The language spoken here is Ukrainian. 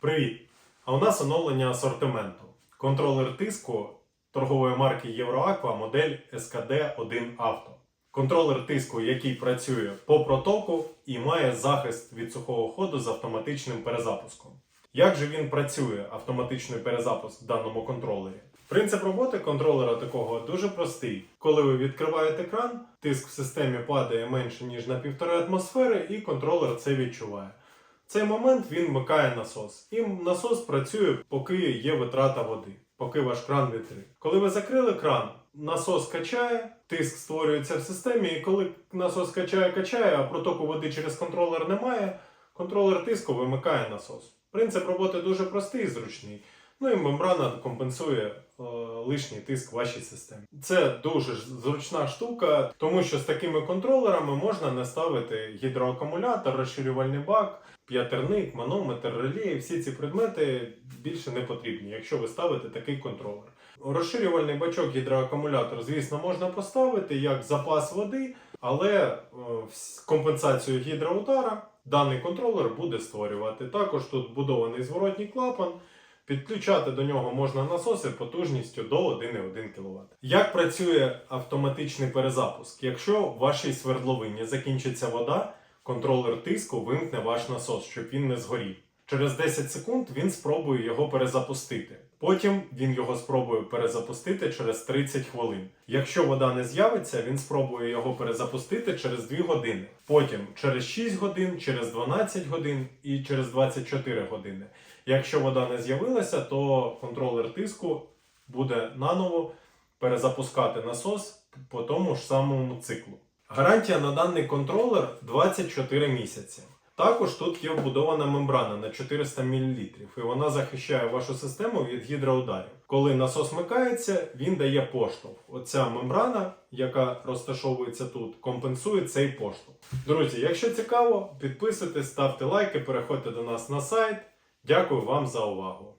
Привіт! А у нас оновлення асортименту. Контролер тиску торгової марки Євроаква модель SKD1 Auto. Контролер тиску, який працює по протоку і має захист від сухого ходу з автоматичним перезапуском. Як же він працює, автоматичний перезапуск в даному контролері? Принцип роботи контролера такого дуже простий. Коли ви відкриваєте кран, тиск в системі падає менше ніж на 1,5 атмосфери, і контролер це відчуває. Цей момент він вмикає насос. І насос працює, поки є витрата води, поки ваш кран вітрить. Коли ви закрили кран, насос качає, тиск створюється в системі, і коли насос качає, качає, а протоку води через контролер немає, контролер тиску вимикає насос. Принцип роботи дуже простий і зручний. Ну і мембрана компенсує е, лишній тиск вашій системі. Це дуже зручна штука, тому що з такими контролерами можна не ставити гідроакумулятор, розширювальний бак, п'ятерник, манометр, реле. Всі ці предмети більше не потрібні, якщо ви ставите такий контролер. Розширювальний бачок гідроакумулятор, звісно, можна поставити як запас води, але е, компенсацію гідроудара даний контролер буде створювати. Також тут будований зворотній клапан. Підключати до нього можна насоси потужністю до 1,1 кВт. Як працює автоматичний перезапуск? Якщо в вашій свердловині закінчиться вода, контролер тиску вимкне ваш насос, щоб він не згорів. Через 10 секунд він спробує його перезапустити. Потім він його спробує перезапустити через 30 хвилин. Якщо вода не з'явиться, він спробує його перезапустити через 2 години. Потім через 6 годин, через 12 годин і через 24 години. Якщо вода не з'явилася, то контролер тиску буде наново перезапускати насос по тому ж самому циклу. Гарантія на даний контролер 24 місяці. Також тут є вбудована мембрана на 400 мл, і вона захищає вашу систему від гідроударів. Коли насос микається, він дає поштовх. Оця мембрана, яка розташовується тут, компенсує цей поштовх. Друзі, якщо цікаво, підписуйтесь, ставте лайки, переходьте до нас на сайт. Дякую вам за увагу.